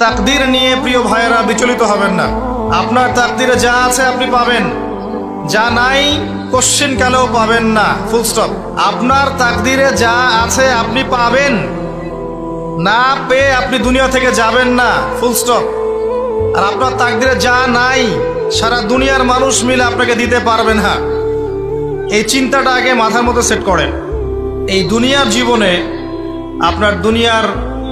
তাকদির নিয়ে প্রিয় ভাইয়েরা বিচলিত হবেন না। আপনার তাকদিরে যা আছে আপনি পাবেন। যা নাই কোশ্চেন কালেও পাবেন না। ফুল স্টপ আপনার তাকদিরে যা আছে আপনি পাবেন। না পেয়ে আপনি দুনিয়া থেকে যাবেন না। ফুল স্টপ আর আপনার তাকদিরে যা নাই, সারা দুনিয়ার মানুষ মিলে আপনাকে দিতে পারবেন না। এই চিন্তাটা আগে মাথার মতো সেট করেন। এই দুনিয়ার জীবনে আপনার দুনিয়ার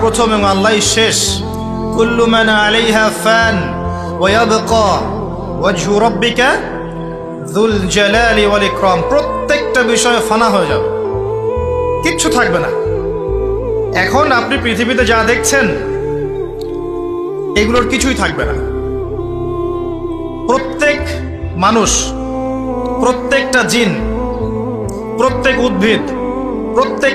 প্রথম এবং আল্লাহই শেষ। ওয়া প্রত্যেকটা বিষয় ফানা হয়ে যাবে। কিচ্ছু থাকবে না। এখন আপনি পৃথিবীতে যা দেখছেন, এগুলোর কিছুই থাকবে না। প্রত্যেক মানুষ, প্রত্যেকটা জিন, প্রত্যেক উদ্ভিদ, প্রত্যেক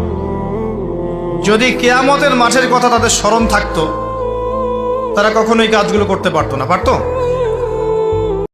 যদি কেয়ামতের মাঠের কথা তাদের স্মরণ থাকতো, তারা কখনো এই কাজগুলো করতে পারতো না, পারতো?